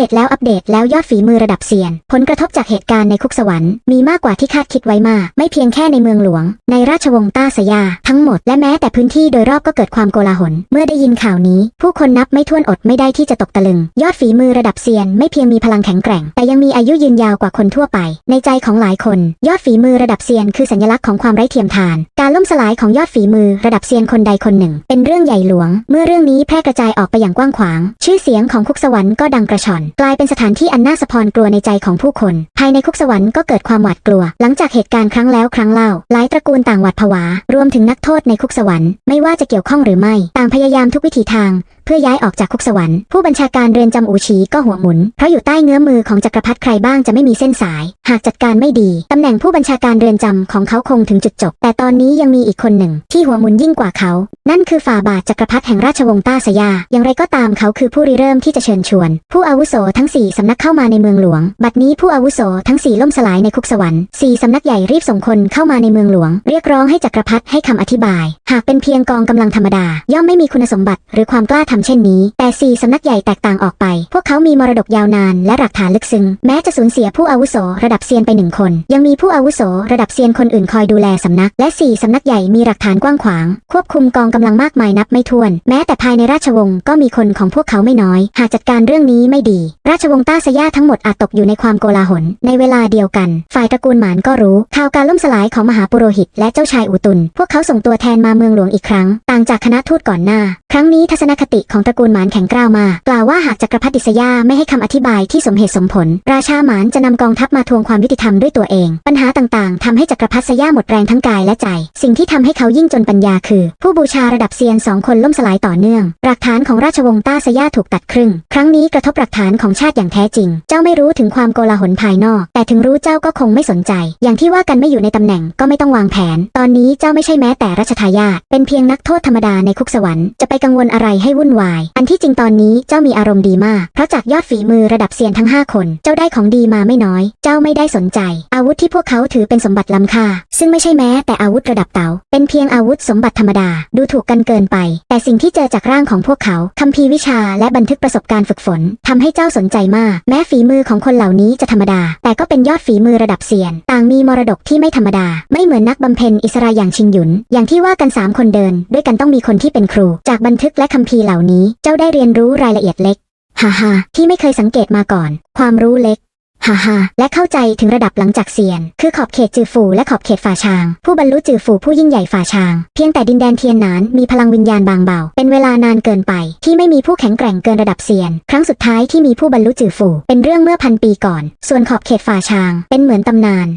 ดตแล้วอัปเดตแล้วยอดฝีมือระดับเซียน ผลกระทบจากเหตุการณ์ในคุกสวรรค์มีมากกว่าที่คาดคิดไว้มาก ไม่เพียงแค่ในเมืองหลวง ในราชวงศ์ต้าสยา ทั้งหมดและแม้แต่พื้นที่โดยรอบก็เกิดความโกลาหล เมื่อได้ยินข่าวนี้ ผู้คนนับไม่ถ้วนอดไม่ได้ที่จะตกตะลึง ยอดฝีมือระดับเซียน ไม่เพียงมีพลังแข็งแกร่ง แต่ยังมีอายุยืนยาวกว่าคนทั่วไป ในใจของหลายคน ยอดฝีมือระดับเซียน คือสัญลักษณ์ของความไร้เทียมทาน การล่มสลายของยอดฝีมือระดับเซียนคนใดคนหนึ่ง เป็นเรื่องใหญ่หลวง เมื่อเรื่องนี้แพร่กระจายออกไปอย่างกว้างขวาง ชื่อเสียงของคุกสวรรค์ก็ดังกระชอนกลายเป็นสถานที่อันน่าสะพรกลัวในใจของผู้คน ภายในคุกสวรรค์ก็เกิดความหวาดกลัว หลังจากเหตุการณ์ครั้งแล้วครั้งเล่า หลายตระกูลต่างหวาดผวา รวมถึงนักโทษในคุกสวรรค์ ไม่ว่าจะเกี่ยวข้องหรือไม่ ต่างพยายามทุกวิถีทางเพื่อย้ายออกจากคุกสวรรค์ผู้บัญชาการเรือนจำอูชีก็หัวหมุน เพราะอยู่ใต้เงื้อมือของจักรพรรดิใครบ้างจะไม่มีเส้นสาย หากจัดการไม่ดีตำแหน่งผู้บัญชาการเรือนจำของเขาคงถึงจุดจบ แต่ตอนนี้ยังมีอีกคนหนึ่ง ที่หัวหมุนยิ่งกว่าเขา นั่นคือฝ่าบาทจักรพรรดิแห่งราชวงศ์ต้าสยา อย่างไรก็ตามเขาคือผู้ริเริ่มที่จะเชิญชวน ผู้อาวุโสทั้งสี่สำนักเข้ามาในเมืองหลวง บัดนี้ผู้อาวุโสทั้งสี่ล่มสลายในคุกสวรรค์สี่สำนักใหญ่รีบส่งคนเข้ามาในเมืองหลวง เรียกร้องให้จักรพรรดิให้คำอธิบาย หากเป็นเพียงกองกำลังธรรมดา ย่อมไม่มีคุณสมบัติหรือความกล้าทำเช่นนี้ แต่สี่สำนักใหญ่แตกต่างออกไป พวกเขามีมรดกยาวนานและหลักฐานลึกซึ้ง แม้จะสูญเสียผู้อาวุโสระดับเซียนไปหนึ่งคน ยังมีผู้อาวุโสระดับเซียนคนอื่นคอยดูแลสำนัก และสี่สำนักใหญ่มีหลักฐานกว้างขวาง ควบคุมกองกำลังมากมายนับไม่ถ้วน แม้แต่ภายในราชวงศ์ก็มีคนของพวกเขาไม่น้อย หากจัดการเรื่องนี้ไม่ดี ราชวงศ์ต้าสยาทั้งหมดอาจตกอยู่ในความโกลาหล ในเวลาเดียวกัน ฝ่ายตระกูลหมานก็รู้ข่าวการล่มสลายของมหาปุโรหิต และเจ้าชายอุตุน พวกเขาส่งตัวแทนมาเมืองหลวงอีกครั้ง ต่างจากคณะทูตก่อนหน้า ครั้งนี้ทัศนคติของตระกูลหมานแข็งกร้าวมา กล่าวว่าหากจักรพรรดิสยาไม่ให้คำอธิบายที่สมเหตุสมผล ราชาหมานจะนำกองทัพมาทวงความยุติธรรมด้วยตัวเอง ปัญหาต่างๆทำให้จักรพรรดิสยาหมดแรงทั้งกายและใจ สิ่งที่ทำให้เขายิ่งจนปัญญาคือ ผู้บูชาระดับเซียนสองคนล่มสลายต่อเนื่อง หลักฐานของราชวงศ์ต้าสยาถูกตัดครึ่ง ครั้งนี้กระทบหลักฐานของชาติอย่างแท้จริง เจ้าไม่รู้ถึงความโกลาหลภายนอก แต่ถึงรู้เจ้าก็คงไม่สนใจ อย่างที่ว่ากันไม่อยู่ในตำแหน่งก็ไม่ต้องวางแผน ตอนนี้เจ้าไม่ใช่แม้แต่รัชทายาทเป็นเพียงนักโทษธรรมดาในคุกสวรรค์จะไปกังวลอะไรให้วุ่นวาย อันที่จริงตอนนี้เจ้ามีอารมณ์ดีมาก เพราะจากยอดฝีมือระดับเซียนทั้ง 5 คน เจ้าได้ของดีมาไม่น้อย เจ้าไม่ได้สนใจ อาวุธที่พวกเขาถือเป็นสมบัติล้ำค่า ซึ่งไม่ใช่แม้แต่อาวุธระดับเต๋า เป็นเพียงอาวุธสมบัติธรรมดา ดูถูกกันเกินไป แต่สิ่งที่เจอจากร่างของพวกเขาคัมภีร์วิชาและบันทึกประสบการณ์ฝึกฝนทำให้เจ้าสนใจมาก แม้ฝีมือของคนเหล่านี้จะธรรมดา แต่ก็เป็นยอดฝีมือระดับเซียน ต่างมีมรดกที่ไม่ธรรมดา ไม่เหมือนนักบำเพ็ญอิสระอย่างชิงหยุน อย่างที่ว่ากันสามคนเดิน ด้วยกันต้องมีคนที่เป็นครู จากบันทึกและคัมภีร์เหล่านี้เจ้าได้เรียนรู้รายละเอียดเล็ก ฮ่าฮ่าที่ไม่เคยสังเกตมาก่อน ความรู้เล็ก ฮ่าฮ่าและเข้าใจถึงระดับหลังจากเซียน คือขอบเขตจือฝูและขอบเขตฝ่าชาง ผู้บรรลุจือฝูผู้ยิ่งใหญ่ฝ่าชาง เพียงแต่ดินแดนเทียนหนานมีพลังวิญญาณบางเบา เป็นเวลานานเกินไป ที่ไม่มีผู้แข็งแกร่งเกินระดับเซียน ครั้งสุดท้ายที่มีผู้บรรลุจือฝูเป็นเรื่องเมื่อพันปีก่อน ส่วนขอบเขตฝ่าชาง เป็นเหมือนตำนาน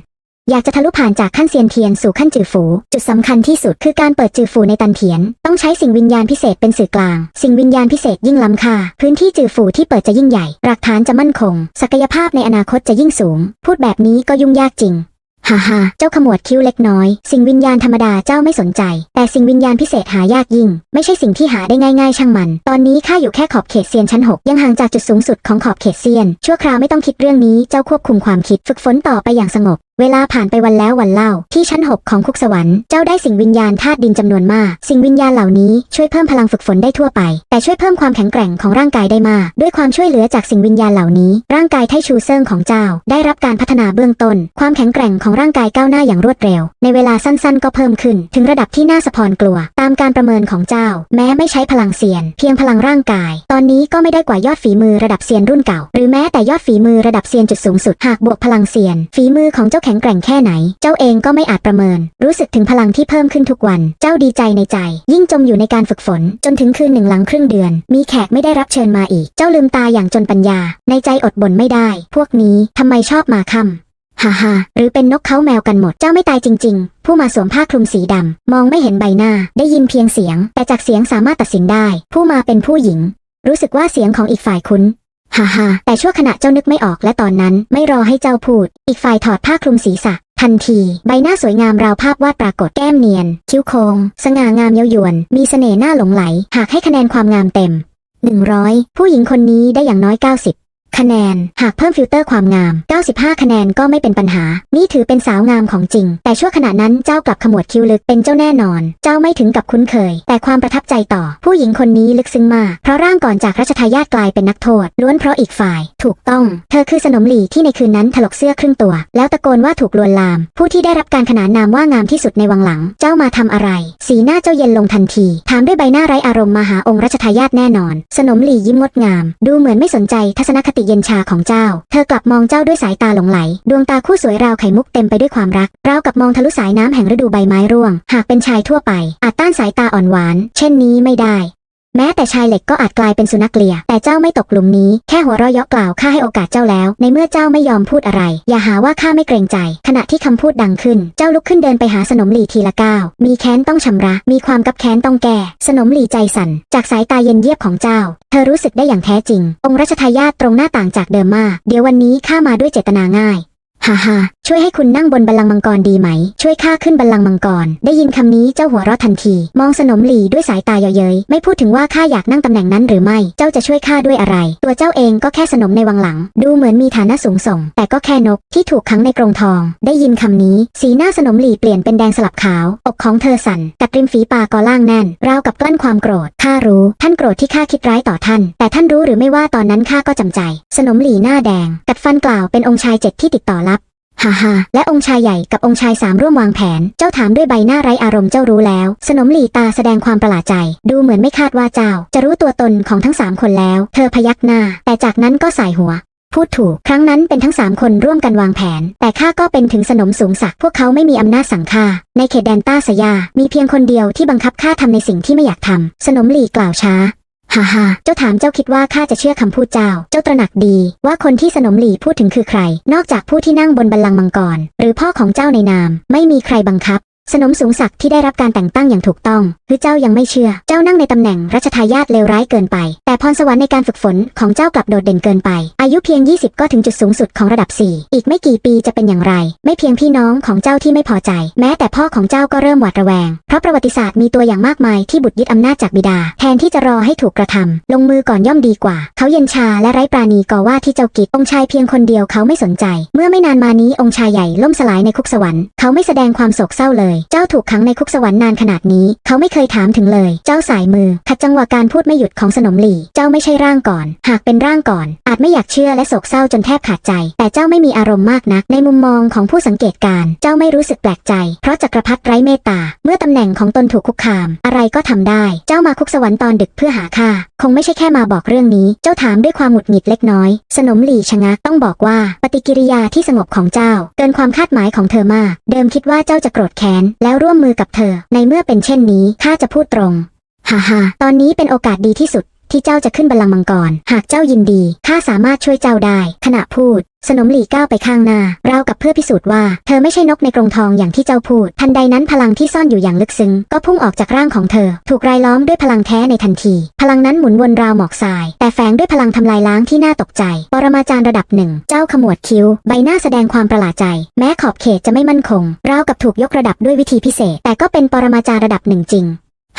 อยากจะทะลุผ่านจากขั้นเซียนเทียนสู่ขั้นจือฝู จุดสำคัญที่สุดคือการเปิดจือฝูในตันเทียน ต้องใช้สิ่งวิญญาณพิเศษเป็นสื่อกลาง สิ่งวิญญาณพิเศษยิ่งล้ำค่า พื้นที่จือฝูที่เปิดจะยิ่งใหญ่ หลักฐานจะมั่นคง ศักยภาพในอนาคตจะยิ่งสูง พูดแบบนี้ก็ยุ่งยากจริงฮ่าฮ่าเจ้าขมวดคิ้วเล็กน้อย สิ่งวิญญาณธรรมดาเจ้าไม่สนใจ แต่สิ่งวิญญาณพิเศษหายากยิ่ง ไม่ใช่สิ่งที่หาได้ง่ายๆ ช่างมัน ตอนนี้ข้าอยู่แค่ขอบเขตเซียนชั้น 6 ยังห่างจากจุดสูงสุดของขอบเขตเซียน ชั่วคราวไม่ต้องคิดเรื่องนี้ เจ้าควบคุมความคิด ฝึกฝนต่อไปอย่างสงบเวลาผ่านไปวันแล้ววันเล่า ที่ชั้น 6 ของคุกสวรรค์เจ้าได้สิ่งวิญญาณธาตุดินจำนวนมาก สิ่งวิญญาณเหล่านี้ช่วยเพิ่มพลังฝึกฝนได้ทั่วไป แต่ช่วยเพิ่มความแข็งแกร่งของร่างกายได้มาก ด้วยความช่วยเหลือจากสิ่งวิญญาณเหล่านี้ ร่างกายไทชูเซิงของเจ้า ได้รับการพัฒนาเบื้องต้น ความแข็งแกร่งของร่างกายก้าวหน้าอย่างรวดเร็ว ในเวลาสั้นๆ ก็เพิ่มขึ้น ถึงระดับที่น่าสะพรกลัว ตามการประเมินของเจ้า แม้ไม่ใช้พลังเซียน เพียงพลังร่างกาย ตอนนี้ก็ไม่ได้กว่ายอดฝีมือระดับเซียนรุ่นเก่า หรือแม้แต่ยอดฝีมือระดับเซียนจุดสูงสุด หากบวกพลังเซียน ฝีมือของเจ้าแข็งแกร่งแค่ไหน เจ้าเองก็ไม่อาจประเมิน รู้สึกถึงพลังที่เพิ่มขึ้นทุกวัน เจ้าดีใจในใจ ยิ่งจมอยู่ในการฝึกฝน จนถึงคืนหนึ่งหลังครึ่งเดือน มีแขกไม่ได้รับเชิญมาอีก เจ้าลืมตาอย่างจนปัญญา ในใจอดบ่นไม่ได้ พวกนี้ทำไมชอบมาค่ำฮ่าฮ่าหรือเป็นนกเขาแมวกันหมด เจ้าไม่ตายจริง ๆ ผู้มาสวมผ้าคลุมสีดำ มองไม่เห็นใบหน้า ได้ยินเพียงเสียง แต่จากเสียงสามารถตัดสินได้ ผู้มาเป็นผู้หญิง รู้สึกว่าเสียงของอีกฝ่ายคุ้น ฮ่าฮ่าแต่ชั่วขณะเจ้านึกไม่ออกและตอนนั้นไม่รอให้เจ้าพูด อีกฝ่ายถอดผ้าคลุมศีรษะ ทันที ใบหน้าสวยงามราวภาพวาดปรากฏแก้มเนียน คิ้วโคงสง่างามเย้ายวน มีเสน่ห์หน้าหลงไหล หากให้คะแนนความงามเต็ม 100 ผู้หญิงคนนี้ได้อย่างน้อย 90 คะแนน หากเพิ่มฟิลเตอร์ความงาม 95 คะแนนก็ไม่เป็นปัญหา นี่ถือเป็นสาวงามของจริง แต่ชั่วขณะนั้นเจ้ากลับขมวดคิ้วลึกเป็นเจ้าแน่นอน เจ้าไม่ถึงกับคุ้นเคย แต่ความประทับใจต่อ ผู้หญิงคนนี้ลึกซึ้งมาก เพราะร่างก่อนจากรัชทายาทกลายเป็นนักโทษ ล้วนเพราะอีกฝ่าย ถูกต้อง เธอคือสนมหลีที่ในคืนนั้นถลกเสื้อครึ่งตัว แล้วตะโกนว่าถูกลวนลาม ผู้ที่ได้รับการขนานนามว่างามที่สุดในวังหลัง เจ้ามาทำอะไร สีหน้าเจ้าเย็นลงทันทีถามด้วยใบหน้าไร้อารมณ์มาหาองค์รัชทายาทแน่นอน สนมหลียิ้มงดงาม ดูเหมือนไม่สนใจทัศนคติเย็นชาของเจ้า เธอกลับมองเจ้าด้วยสายตาหลงไหล ดวงตาคู่สวยราวไข่มุกเต็มไปด้วยความรัก ราวกับมองทะลุสายน้ำแห่งฤดูใบไม้ร่วง หากเป็นชายทั่วไป อาจต้านสายตาอ่อนหวาน เช่นนี้ไม่ได้ แม้แต่ชายเหล็กก็อาจกลายเป็นสุนัขเลีย แต่เจ้าไม่ตกหลุมนี้ แค่หัวเราะเยาะกล่าวข้าให้โอกาสเจ้าแล้ว ในเมื่อเจ้าไม่ยอมพูดอะไร อย่าหาว่าข้าไม่เกรงใจ ขณะที่คำพูดดังขึ้น เจ้าลุกขึ้นเดินไปหาสนมหลีทีละก้าว มีแค้นต้องชำระ มีความกับแค้นต้องแก้สนมหลีใจสั่น จากสายตาเย็นเยียบของเจ้า เธอรู้สึกได้อย่างแท้จริง องค์รัชทายาทตรงหน้าต่างจากเดิมมาก เดี๋ยววันนี้ข้ามาด้วยเจตนาง่าย ฮ่าฮ่าช่วยให้คุณนั่งบนบัลลังก์มังกรดีไหม ช่วยข้าขึ้นบัลลังก์มังกร ได้ยินคำนี้เจ้าหัวเราะทันที มองสนมหลีด้วยสายตาเย้ยไม่พูดถึงว่าข้าอยากนั่งตำแหน่งนั้นหรือไม่ เจ้าจะช่วยข้าด้วยอะไร ตัวเจ้าเองก็แค่สนมในวังหลัง ดูเหมือนมีฐานะสูงส่ง แต่ก็แค่นกที่ถูกขังในกรงทอง ได้ยินคำนี้ สีหน้าสนมหลีเปลี่ยนเป็นแดงสลับขาว อกของเธอสั่นกัดริมฝีปากกอล่างแน่น ราวกับกลั้นความโกรธข้ารู้ ท่านโกรธที่ข้าคิดร้ายต่อท่าน แต่ท่านรู้หรือไม่ว่าตอนนั้นข้าก็จำใจ สนมหลีหน้าแดง กัดฟันกล่าวเป็นองค์ชายเจ็ดที่ติดต่อรับ ฮ่าฮ่าและองค์ชายใหญ่กับองค์ชายสามร่วมวางแผน เจ้าถามด้วยใบหน้าไร้อารมณ์เจ้ารู้แล้ว สนมหลีตาแสดงความประหลาดใจ ดูเหมือนไม่คาดว่าเจ้า จะรู้ตัวตนของทั้งสามคนแล้ว เธอพยักหน้า แต่จากนั้นก็สายหัว พูดถูก ครั้งนั้นเป็นทั้งสามคนร่วมกันวางแผน แต่ข้าก็เป็นถึงสนมสูงศักดิ์พวกเขาไม่มีอำนาจสั่งข้า ในเขตแดนต้าสยา มีเพียงคนเดียวที่บังคับข้าทำในสิ่งที่ไม่อยากทำ สนมหลีกล่าวช้า ฮ่าฮ่าเจ้าถามเจ้าคิดว่าข้าจะเชื่อคำพูดเจ้า เจ้าตระหนักดี ว่าคนที่สนมหลีพูดถึงคือใคร นอกจากผู้ที่นั่งบนบัลลังก์มังกร หรือพ่อของเจ้าในนาม ไม่มีใครบังคับ สนมสูงศักดิ์ที่ได้รับการแต่งตั้งอย่างถูกต้องคือเจ้ายังไม่เชื่อ เจ้านั่งในตำแหน่งรัชทายาทเลวร้ายเกินไป แต่พรสวรรค์ในการฝึกฝนของเจ้ากลับโดดเด่นเกินไป อายุเพียง 20 ก็ถึงจุดสูงสุดของระดับ 4 อีกไม่กี่ปีจะเป็นอย่างไร ไม่เพียงพี่น้องของเจ้าที่ไม่พอใจ แม้แต่พ่อของเจ้าก็เริ่มหวาดระแวง เพราะประวัติศาสตร์มีตัวอย่างมากมายที่บุตรยึดอำนาจจากบิดา แทนที่จะรอให้ถูกกระทำลงมือก่อนย่อมดีกว่า เขาเย็นชาและไร้ปราณีก่อว่าที่เจ้ากิจองค์ชายเพียงคนเดียวเขาไม่สนใจ เมื่อไม่นานมานี้องค์ชายใหญ่ล่มสลายในคุกสวรรค์เขาไม่แสดงความโศกเศร้าเลยเจ้าถูกขังในคุกสวรรค์นานขนาดนี้ เขาไม่เคยถามถึงเลย เจ้าสายมือ ขัดจังหวะการพูดไม่หยุดของสนมหลีเจ้าไม่ใช่ร่างก่อน หากเป็นร่างก่อน อาจไม่อยากเชื่อและโศกเศร้าจนแทบขาดใจ แต่เจ้าไม่มีอารมณ์มากนัก ในมุมมองของผู้สังเกตการ เจ้าไม่รู้สึกแปลกใจ เพราะจักรพรรดิไร้เมตตา เมื่อตำแหน่งของตนถูกคุกคาม อะไรก็ทำได้ เจ้ามาคุกสวรรค์ตอนดึกเพื่อหาค่า คงไม่ใช่แค่มาบอกเรื่องนี้ เจ้าถามด้วยความหงุดหงิดเล็กน้อย สนมหลีชะงักต้องบอกว่า ปฏิกิริยาที่สงบของเจ้า เกินความคาดหมายของเธอมาก เดิมคิดว่าเจ้าจะโกรธแค้น แล้วร่วมมือกับเธอ ในเมื่อเป็นเช่นนี้ข้าจะพูดตรง ฮ่าฮ่าตอนนี้เป็นโอกาสดีที่สุด ที่เจ้าจะขึ้นบัลลังก์มังกร หากเจ้ายินดี ข้าสามารถช่วยเจ้าได้ ขณะพูด สนมหลีก้าวไปข้างหน้า ราวกับเพื่อพิสูจน์ว่า เธอไม่ใช่นกในกรงทองอย่างที่เจ้าพูด ทันใดนั้นพลังที่ซ่อนอยู่อย่างลึกซึ้ง ก็พุ่งออกจากร่างของเธอ ถูกรายล้อมด้วยพลังแท้ในทันที พลังนั้นหมุนวนราวหมอกทราย แต่แฝงด้วยพลังทำลายล้างที่น่าตกใจ ปรมาจารย์ระดับหนึ่ง เจ้าขมวดคิ้ว ใบหน้าแสดงความประหลาดใจ แม้ขอบเขตจะไม่มั่นคง ราวกับถูกยกระดับด้วยวิธีพิเศษ แต่ก็เป็นปรมาจารย์ระดับหนึ่งจริง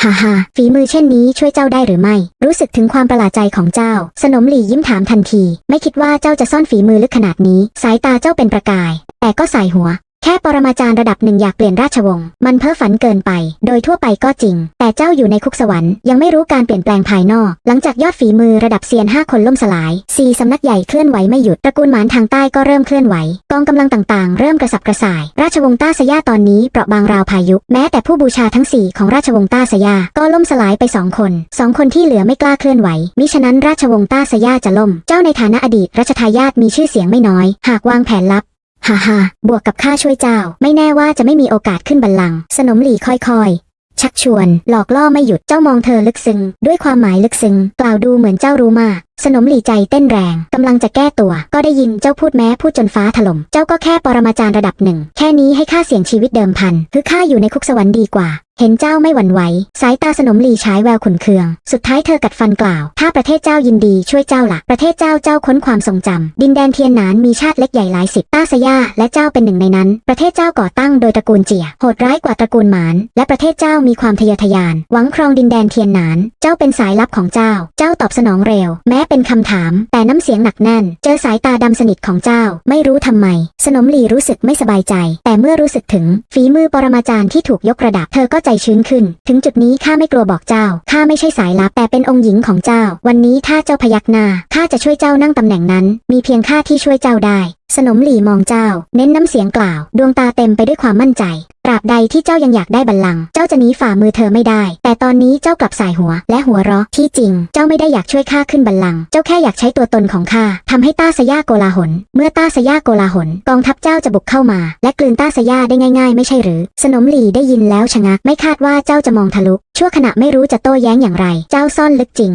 ฮ่าฮ่าฝีมือเช่นนี้ช่วยเจ้าได้หรือไม่ รู้สึกถึงความประหลาดใจของเจ้า สนมหลียิ้มถามทันที ไม่คิดว่าเจ้าจะซ่อนฝีมือลึกขนาดนี้ สายตาเจ้าเป็นประกาย แต่ก็สายหัว แค่ปรมาจารย์ระดับหนึ่งอยากเปลี่ยนราชวงศ์มันเพ้อฝันเกินไป โดยทั่วไปก็จริง แต่เจ้าอยู่ในคุกสวรรค์ยังไม่รู้การเปลี่ยนแปลงภายนอก หลังจากยอดฝีมือระดับเซียนห้าคนล่มสลายสี่สำนักใหญ่เคลื่อนไหวไม่หยุดตระกูลหมานทางใต้ก็เริ่มเคลื่อนไหว กองกำลังต่างๆ เริ่มกระสับกระส่าย ราชวงศ์ต้าสยาตอนนี้เปราะบางราวพายุแม้แต่ผู้บูชาทั้งสี่ของราชวงศ์ต้าสยาก็ล่มสลายไปสองคนสองคนที่เหลือไม่กล้าเคลื่อนไหวมิฉะนั้นราชวงศ์ต้าสยาจะล่ม เจ้าในฐานะอดีตรัชทายาทมีชื่อเสียงไม่น้อย หากวางแผนลับ ฮ่าฮ่าบวกกับข้าช่วยเจ้า ไม่แน่ว่าจะไม่มีโอกาสขึ้นบัลลังก์สนมหลีค่อยๆ ชักชวน หลอกล่อไม่หยุดเจ้ามองเธอลึกซึ้งด้วยความหมายลึกซึ้งกล่าวดูเหมือนเจ้ารู้มากสนมหลีใจเต้นแรงกำลังจะแก้ตัว ก็ได้ยินเจ้าพูดแม้พูดจนฟ้าถล่มเจ้าก็แค่ปรมาจารย์ระดับหนึ่ง แค่นี้ให้ข้าเสี่ยงชีวิตเดิมพันคือข้าอยู่ในคุกสวรรค์ดีกว่า เห็นเจ้าไม่หวั่นไหวสายตาสนมหลีฉายแววขุนเคือง สุดท้ายเธอกัดฟันกล่าว ถ้าประเทศเจ้ายินดีช่วยเจ้าละ่ะ ประเทศเจ้าเจ้าค้นความทรงจำดินแดนเทียนหนานมีชาติเล็กใหญ่หลายสิบต้าสยาและเจ้าเป็นหนึ่งในนั้น ประเทศเจ้าก่อตั้งโดยตระกูลเจียโหดร้ายกว่าตระกูลหมาน และประเทศเจ้ามีความทะเยอทะยาน หวังครองดินแดนเทียนหนาน เจ้าเป็นสายลับของเจ้า เจ้าตอบสนองเร็ว แม้เป็นคำถาม แต่น้ำเสียงหนักแน่น เจอสายตาดำสนิทของเจ้า ไม่รู้ทำไม สนมหลีรู้สึกไม่สบายใจ แต่เมื่อรู้สึกถึง ฝีมือปรมาจารย์ที่ถูกยกระดับ เธอก็ใจชื้นขึ้น ถึงจุดนี้ข้าไม่กลัวบอกเจ้า ข้าไม่ใช่สายลับ แต่เป็นองค์หญิงของเจ้า วันนี้ถ้าเจ้าพยักหน้า ข้าจะช่วยเจ้านั่งตำแหน่งนั้น มีเพียงข้าที่ช่วยเจ้าได้สนมหลี่มองเจ้า เน้นน้ำเสียงกล่าว ดวงตาเต็มไปด้วยความมั่นใจ ตราบใดที่เจ้ายังอยากได้บัลลังก์เจ้าจะหนีฝ่ามือเธอไม่ได้ แต่ตอนนี้เจ้ากลับสายหัว และหัวเราะที่จริง เจ้าไม่ได้อยากช่วยข้าขึ้นบัลลังก์เจ้าแค่อยากใช้ตัวตนของข้าทำให้ต้าสยาโกลาหล เมื่อต้าสยาโกลาหล กองทัพเจ้าจะบุกเข้ามา และกลืนต้าสยาได้ง่าย ๆ ไม่ใช่หรือ สนมหลี่ได้ยินแล้วชะงักไม่คาดว่าเจ้าจะมองทะลุชั่วขณะไม่รู้จะโต้แย้งอย่างไร เจ้าซ่อนลึกจริง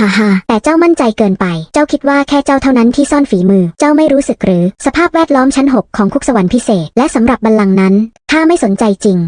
ฮ่าฮ่าแต่เจ้ามั่นใจเกินไป เจ้าคิดว่าแค่เจ้าเท่านั้นที่ซ่อนฝีมือ เจ้าไม่รู้สึกหรือ สภาพแวดล้อมชั้นหกของคุกสวรรค์พิเศษ และสำหรับบัลลังก์นั้นข้าไม่สนใจจริง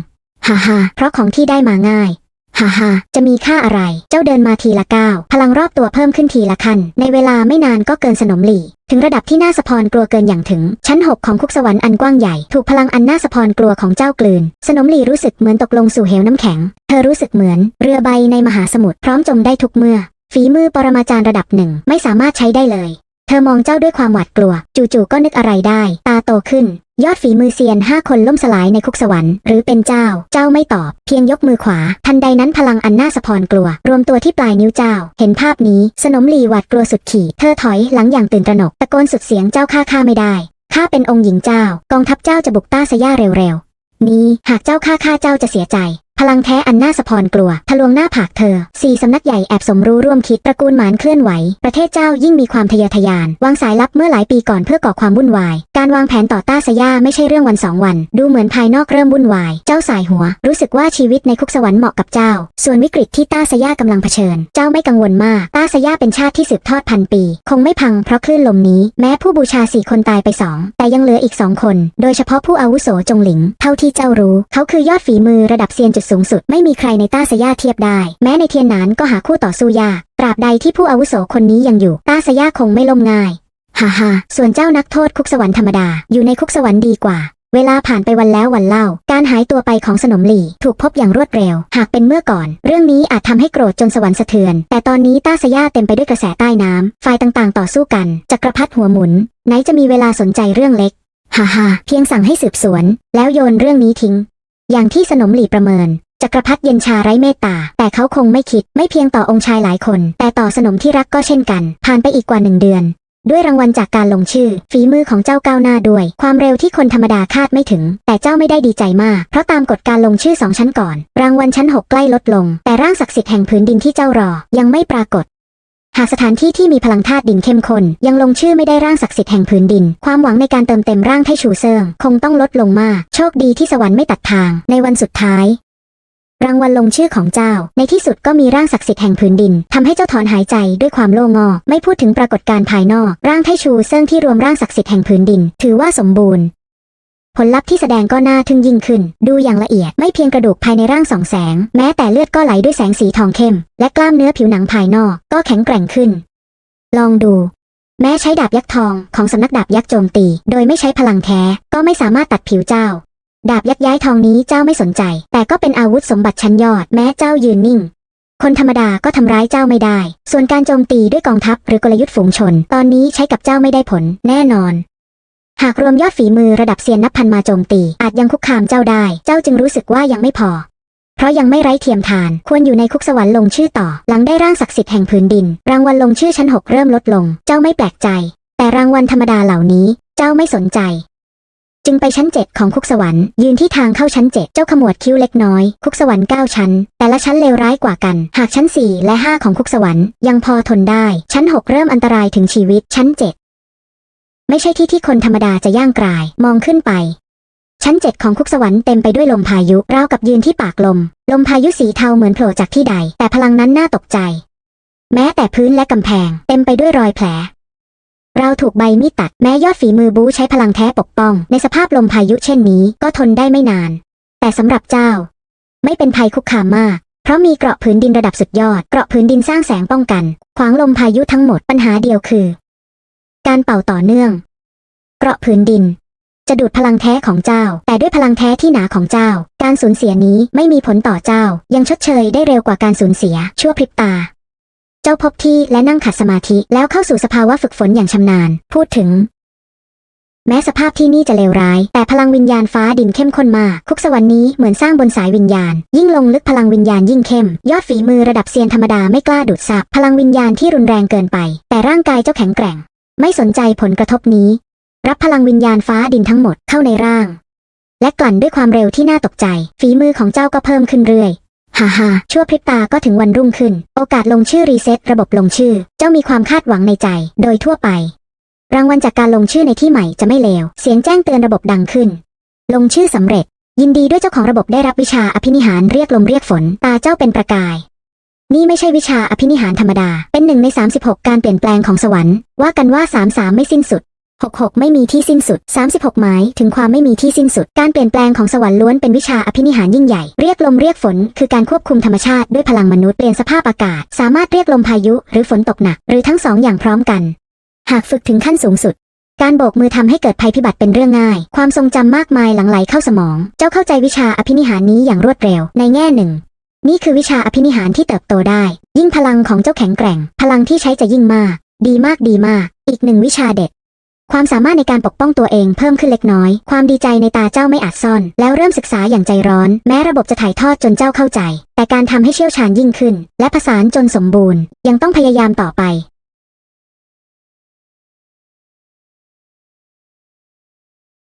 ฮ่าฮ่าเพราะของที่ได้มาง่ายฮ่าฮ่าจะมีค่าอะไร เจ้าเดินมาทีละก้าว พลังรอบตัวเพิ่มขึ้นทีละขั้น ในเวลาไม่นานก็เกินสนมหลีถึงระดับที่น่าสะพรกลัวเกินอย่างถึง ชั้น 6 ของคุกสวรรค์อันกว้างใหญ่ ถูกพลังอันน่าสะพรกลัวของเจ้ากลืน สนมหลีรู้สึกเหมือนตกลงสู่เหวน้ำแข็ง เธอรู้สึกเหมือน เรือใบในมหาสมุทรพร้อมจมได้ทุกเมื่อ ฝีมือปรมาจารย์ระดับหนึ่งไม่สามารถใช้ได้เลย เธอมองเจ้าด้วยความหวาดกลัว จู่ๆก็นึกอะไรได้ ตาโตขึ้น ยอดฝีมือเซียนห้าคนล่มสลายในคุกสวรรค์หรือเป็นเจ้า เจ้าไม่ตอบ เพียงยกมือขวา ทันใดนั้นพลังอันน่าสะพรกลัว รวมตัวที่ปลายนิ้วเจ้า เห็นภาพนี้ สนมลีหวาดกลัวสุดขีดเธอถอยหลังอย่างตื่นตระหนกตะโกนสุดเสียงเจ้าฆ่าข้าไม่ได้ข้าเป็นองค์หญิงเจ้ากองทัพเจ้าจะบุกต้าสย่าเร็วๆนี้หากเจ้าฆ่าข้าเจ้าจะเสียใจ พลังแท้อันน่าสะพรกลัว ทะลวงหน้าผากเธอสี่สำนักใหญ่แอบสมรู้ร่วมคิดตระกูลหมานเคลื่อนไหว ประเทศเจ้ายิ่งมีความทะเยอทะยาน วางสายลับเมื่อหลายปีก่อนเพื่อก่อความวุ่นวาย การวางแผนต่อต้าสยาไม่ใช่เรื่องวันสองวัน ดูเหมือนภายนอกเริ่มวุ่นวาย เจ้าสายหัว รู้สึกว่าชีวิตในคุกสวรรค์เหมาะกับเจ้า ส่วนวิกฤตที่ต้าสยากำลังเผชิญ เจ้าไม่กังวลมาก ต้าสยาเป็นชาติที่สืบทอดพันปี คงไม่พังเพราะคลื่นลมนี้ แม้ผู้บูชาสี่คนตายไปสองแต่ยังเหลืออีกสองคน โดยเฉพาะผู้อาวุโสจงหลิง เท่าที่เจ้ารู้ เขาคือยอดฝีมือระดับเซียนจุดสูงสุดไม่มีใครในต้าสยาเทียบได้ แม้ในเทียนหนานก็หาคู่ต่อสู้ยากตราบใดที่ผู้อาวุโสคนนี้ยังอยู่ ต้าสยาคงไม่ล่มง่ายฮ่าฮ่าส่วนเจ้านักโทษคุกสวรรค์ธรรมดาอยู่ในคุกสวรรค์ดีกว่า เวลาผ่านไปวันแล้ววันเล่า การหายตัวไปของสนมหลี่ถูกพบอย่างรวดเร็ว หากเป็นเมื่อก่อน เรื่องนี้อาจทำให้โกรธจนสวรรค์สะเทือน แต่ตอนนี้ต้าสยาเต็มไปด้วยกระแสใต้น้ำฝ่ายต่างๆ ต่อสู้กันจักรพรรดิหัวหมุน ไหนจะมีเวลาสนใจเรื่องเล็กฮ่าฮ่าเพียงสั่งให้สืบสวน แล้วโยนเรื่องนี้ทิ้ง อย่างที่สนมหลีประเมินจักรพรรดิเย็นชาไร้เมตตา แต่เขาคงไม่คิดไม่เพียงต่อองค์ชายหลายคน แต่ต่อสนมที่รักก็เช่นกัน ผ่านไปอีกกว่าหนึ่งเดือน ด้วยรางวัลจากการลงชื่อ ฝีมือของเจ้าก้าวหน้าด้วย ความเร็วที่คนธรรมดาคาดไม่ถึง แต่เจ้าไม่ได้ดีใจมาก เพราะตามกฎการลงชื่อสองชั้นก่อน รางวัลชั้นหกใกล้ลดลง แต่ร่างศักดิ์สิทธิ์แห่งพื้นดินที่เจ้ารอ ยังไม่ปรากฏ หากสถานที่ที่มีพลังธาตุดินเข้มข้นยังลงชื่อไม่ได้ร่างศักดิ์สิทธิ์แห่งพื้นดิน ความหวังในการเติมเต็มร่างไทชูเซิงคงต้องลดลงมาก โชคดีที่สวรรค์ไม่ตัดทาง ในวันสุดท้าย รางวัลลงชื่อของเจ้า ในที่สุดก็มีร่างศักดิ์สิทธิ์แห่งพื้นดินทำให้เจ้าถอนหายใจด้วยความโล่งอกไม่พูดถึงปรากฏการณ์ภายนอก ร่างไทชูเซิงที่รวมร่างศักดิ์สิทธิ์แห่งพื้นดิน ถือว่าสมบูรณ์ ผลลัพธ์ที่แสดงก็น่าทึ่งยิ่งขึ้น ดูอย่างละเอียดไม่เพียงกระดูกภายในร่างสองแสง แม้แต่เลือดก็ไหลด้วยแสงสีทองเข้ม และกล้ามเนื้อผิวหนังภายนอกก็แข็งแกร่งขึ้น ลองดู แม้ใช้ดาบยักษ์ทองของสำนักดาบยักษ์โจมตี โดยไม่ใช้พลังแท้ก็ไม่สามารถตัดผิวเจ้า ดาบยักษ์ย้ายทองนี้เจ้าไม่สนใจ แต่ก็เป็นอาวุธสมบัติชั้นยอด แม้เจ้ายืนนิ่งคนธรรมดาก็ทำร้ายเจ้าไม่ได้ ส่วนการโจมตีด้วยกองทัพหรือกลยุทธ์ฝูงชน ตอนนี้ใช้กับเจ้าไม่ได้ผล แน่นอน หากรวมยอดฝีมือระดับเซียนนับพันมาโจมตี อาจยังคุกคามเจ้าได้ เจ้าจึงรู้สึกว่ายังไม่พอ เพราะยังไม่ไร้เทียมทาน ควรอยู่ในคุกสวรรค์ลงชื่อต่อ หลังได้ร่างศักดิ์สิทธิ์แห่งพื้นดิน รางวัลลงชื่อชั้นหกเริ่มลดลง เจ้าไม่แปลกใจ แต่รางวัลธรรมดาเหล่านี้ เจ้าไม่สนใจ จึงไปชั้นเจ็ดของคุกสวรรค์ ยืนที่ทางเข้าชั้นเจ็ดเจ้าขมวดคิ้วเล็กน้อย คุกสวรรค์เก้าชั้น แต่ละชั้นเลวร้ายกว่ากัน หากชั้นสี่และห้าของคุกสวรรค์ยังพอทนได้ ชั้นหกเริ่มอันตรายถึงชีวิต ชั้นเจ็ด ไม่ใช่ที่ที่คนธรรมดาจะย่างกราย มองขึ้นไป ชั้นเจ็ดของคุกสวรรค์เต็มไปด้วยลมพายุราวกับยืนที่ปากลม ลมพายุสีเทาเหมือนโผล่จากที่ใด แต่พลังนั้นน่าตกใจ แม้แต่พื้นและกำแพง เต็มไปด้วยรอยแผล เราถูกใบมีดตัด แม้ยอดฝีมือบูใช้พลังแท้ปกป้อง ในสภาพลมพายุเช่นนี้ก็ทนได้ไม่นาน แต่สำหรับเจ้า ไม่เป็นภัยคุกคามมากเพราะมีเกราะผืนดินระดับสุดยอด เกราะผืนดินสร้างแสงป้องกัน ขวางลมพายุทั้งหมดปัญหาเดียวคือ การเป่าต่อเนื่องเกราะผืนดิน จะดูดพลังแท้ของเจ้า แต่ด้วยพลังแท้ที่หนาของเจ้า การสูญเสียนี้ไม่มีผลต่อเจ้า ยังชดเชยได้เร็วกว่าการสูญเสีย ชั่วพริบตาจจ้าพบที่และนั่งขัดสมาธิแล้วเข้าสู่สภาวะฝึกฝนอย่างชำนาญ พูดถึง แม้สภาพที่นี่จะเลวร้าย แต่พลังวิญญาณฟ้าดินเข้มข้นมาก คุกสวรรค์นี้เหมือนสร้างบนสายวิญญาณ ยิ่งลงลึกพลังวิญญาณยิ่งเข้ม ยอดฝีมือระดับเซียนธรรมดาไม่กล้าดูดซับพลังวิญญาณที่รุนแรงเกินไป แต่ร่างกายเจ้าแข็งแกร่ง ไม่สนใจผลกระทบนี้ รับพลังวิญญาณฟ้าดินทั้งหมดเข้าในร่าง และกลั่นด้วยความเร็วที่น่าตกใจ ฝีมือของเจ้าก็เพิ่มขึ้นเรื่อยฮ่าฮ่าชั่วพริบตาก็ถึงวันรุ่งขึ้น โอกาสลงชื่อรีเซ็ตระบบลงชื่อ เจ้ามีความคาดหวังในใจ โดยทั่วไป รางวัลจากการลงชื่อในที่ใหม่จะไม่เลว เสียงแจ้งเตือนระบบดังขึ้น ลงชื่อสำเร็จ ยินดีด้วยเจ้าของระบบได้รับวิชาอภินิหารเรียกลมเรียกฝน ตาเจ้าเป็นประกาย นี่ไม่ใช่วิชาอภินิหารธรรมดา เป็นหนึ่งใน 36 การเปลี่ยนแปลงของสวรรค์ ว่ากันว่า 33 ไม่สิ้นสุด 66 ไม่มีที่สิ้นสุด 36 หมายถึงความไม่มีที่สิ้นสุด การเปลี่ยนแปลงของสวรรค์ล้วนเป็นวิชาอภินิหารยิ่งใหญ่ เรียกลมเรียกฝน คือการควบคุมธรรมชาติด้วยพลังมนุษย์เปลี่ยนสภาพอากาศ สามารถเรียกลมพายุ หรือฝนตกหนัก หรือทั้งสองอย่างพร้อมกัน หากฝึกถึงขั้นสูงสุด การโบกมือทำให้เกิดภัยพิบัติเป็นเรื่องง่าย ความทรงจำมากมายหลั่งไหลเข้าสมอง เจ้าเข้าใจวิชาอภินิหารนี้อย่างรวดเร็ว ในแง่หนึ่ง นี่คือวิชาอภินิหารที่เติบโตได้ ยิ่งพลังของเจ้าแข็งแกร่ง พลังที่ใช้จะยิ่งมาก ดีมากดีมาก อีกหนึ่งวิชาเด็ด ความสามารถในการปกป้องตัวเองเพิ่มขึ้นเล็กน้อย ความดีใจในตาเจ้าไม่อาจซ่อน แล้วเริ่มศึกษาอย่างใจร้อน แม้ระบบจะถ่ายทอดจนเจ้าเข้าใจ แต่การทำให้เชี่ยวชาญยิ่งขึ้น และผสานจนสมบูรณ์ ยังต้องพยายามต่อไป